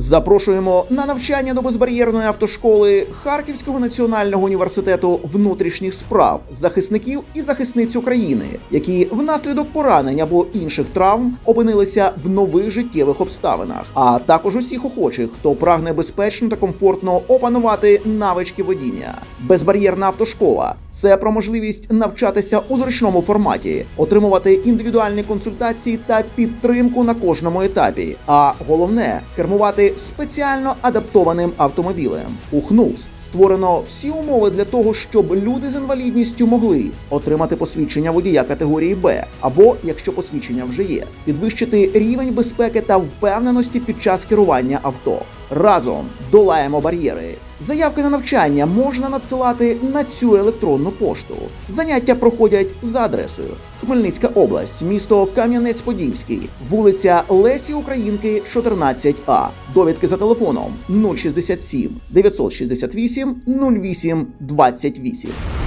Запрошуємо на навчання до безбар'єрної автошколи Харківського національного університету внутрішніх справ захисників і захисниць України, які внаслідок поранень або інших травм опинилися в нових життєвих обставинах, а також усіх охочих, хто прагне безпечно та комфортно опанувати навички водіння. Безбар'єрна автошкола це про можливість навчатися у зручному форматі, отримувати індивідуальні консультації та підтримку на кожному етапі. А головне кермувати спеціально адаптованим автомобілем. У ХНУС створено всі умови для того, щоб люди з інвалідністю могли отримати посвідчення водія категорії Б, або якщо посвідчення вже є, підвищити рівень безпеки та впевненості під час керування авто. Разом долаємо бар'єри. Заявки на навчання можна надсилати на цю електронну пошту. Заняття проходять за адресою Хмельницька область, місто Кам'янець-Подільський, вулиця Лесі Українки, 14А. Довідки за телефоном 067 968 08 28.